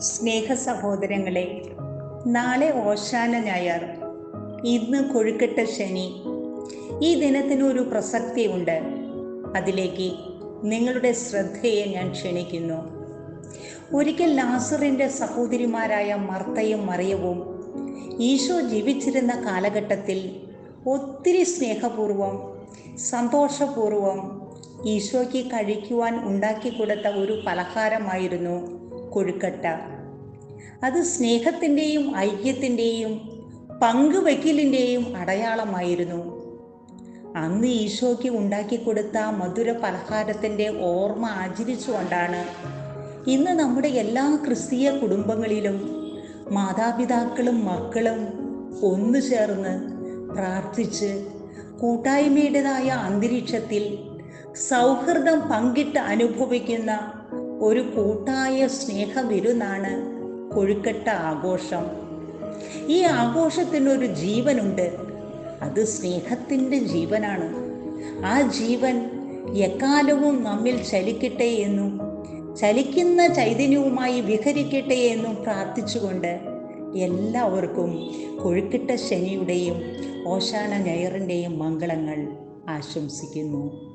സ്നേഹ സഹോദരങ്ങളെ നാളെ ഓശാന ഞായർ ഇന്ന് കൊഴുക്കട്ട ശനി. ഈ ദിനത്തിന് ഒരു പ്രസക്തിയുണ്ട്. അതിലേക്ക് നിങ്ങളുടെ ശ്രദ്ധയെ ഞാൻ ക്ഷണിക്കുന്നു. ഒരിക്കൽ ലാസറിന്റെ സഹോദരിമാരായ മർത്തയും മറിയവും ഈശോ ജീവിച്ചിരുന്ന കാലഘട്ടത്തിൽ ഒത്തിരി സ്നേഹപൂർവം സന്തോഷപൂർവം ഈശോയ്ക്ക് കഴിക്കുവാൻ ഉണ്ടാക്കി കൊടുത്ത ഒരു പലഹാരമായിരുന്നു കൊഴുക്കട്ട. അത് സ്നേഹത്തിന്റെയും ഐക്യത്തിന്റെയും പങ്കുവയ്ക്കലിന്റെയും അടയാളമായിരുന്നു. അന്ന് ഈശോയ്ക്ക് ഉണ്ടാക്കി കൊടുത്ത മധുര പലഹാരത്തിന്റെ ഓർമ്മ ആചരിച്ചുകൊണ്ടാണ് ഇന്ന് നമ്മുടെ എല്ലാ ക്രിസ്തീയ കുടുംബങ്ങളിലും മാതാപിതാക്കളും മക്കളും ഒന്നു ചേർന്ന് പ്രാർത്ഥിച്ച് കൂട്ടായ്മയുടേതായ അന്തരീക്ഷത്തിൽ സൗഹൃദം പങ്കിട്ട് അനുഭവിക്കുന്ന ഒരു കൂട്ടായ സ്നേഹ സ്നേഹവിരുന്നാണ് കൊഴുക്കട്ട ആഘോഷം. ഈ ആഘോഷത്തിന് ഒരു ജീവനുണ്ട്. അത് സ്നേഹത്തിന്റെ ജീവനാണ്. ആ ജീവൻ എക്കാലവും നമ്മിൽ ചലിക്കട്ടെ എന്നും ചലിക്കുന്ന ചൈതന്യവുമായി വിഹരിക്കട്ടെ എന്നും പ്രാർത്ഥിച്ചുകൊണ്ട് എല്ലാവർക്കും കൊഴുക്കിട്ട ശനിയുടെയും ഓശാന ഞയറിന്റെയും മംഗളങ്ങൾ ആശംസിക്കുന്നു.